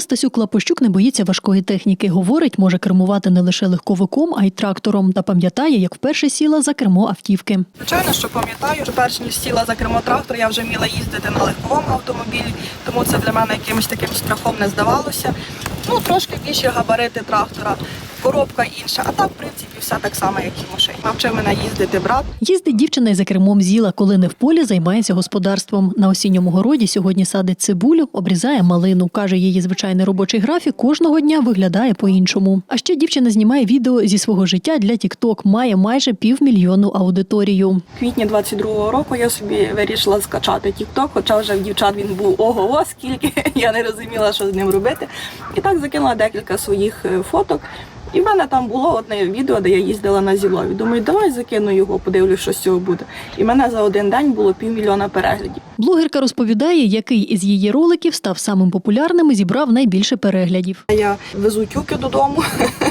Стасюк Лапощук не боїться важкої техніки. Говорить, може кермувати не лише легковиком, а й трактором. Та пам'ятає, як вперше сіла за кермо автівки. Звичайно, що пам'ятаю, що перш ніж сіла за кермо трактора, я вже вміла їздити на легковому автомобілі, тому це для мене якимось таким страхом не здавалося. Ну, трошки більше габарити трактора, коробка інша, а так, в принципі, все так само, як і в машині. Навчив мене їздити брат. Їздить дівчина й за кермом зіла, коли не в полі займається господарством. На осінньому городі сьогодні садить цибулю, обрізає малину. Каже, її звичайний робочий графік кожного дня виглядає по-іншому. А ще дівчина знімає відео зі свого життя для TikTok, має майже півмільйону аудиторію. Квітні 22-го року я собі вирішила скачати TikTok, хоча вже в дівчат він був ого, скільки я не розуміла, що з ним робити. І так закинула декілька своїх е, фоток. І в мене там було одне відео, де я їздила на зілові. Думаю, давай закину його, подивлюсь, що з цього буде. І в мене за один день було півмільйона переглядів. Блогерка розповідає, який із її роликів став самим популярним і зібрав найбільше переглядів. Я везу тюки додому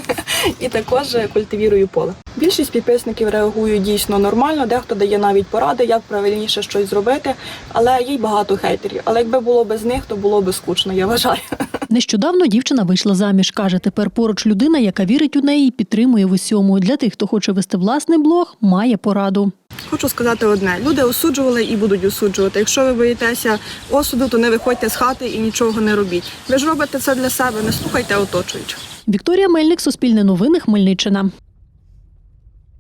і також культивірую поле. Більшість підписників реагують дійсно нормально, дехто дає навіть поради, як правильніше щось зробити, але є й багато хейтерів. Але якби було без них, то було би скучно, я вважаю. Нещодавно дівчина вийшла заміж. каже, тепер поруч людина, яка вірить у неї і підтримує в усьому. Для тих, хто хоче вести власний блог, має пораду. Хочу сказати одне: люди осуджували і будуть осуджувати. Якщо ви боїтеся осуду, то не виходьте з хати і нічого не робіть. Ви ж робите це для себе, не слухайте оточуючих. Вікторія Мельник, Суспільне новини, Хмельниччина.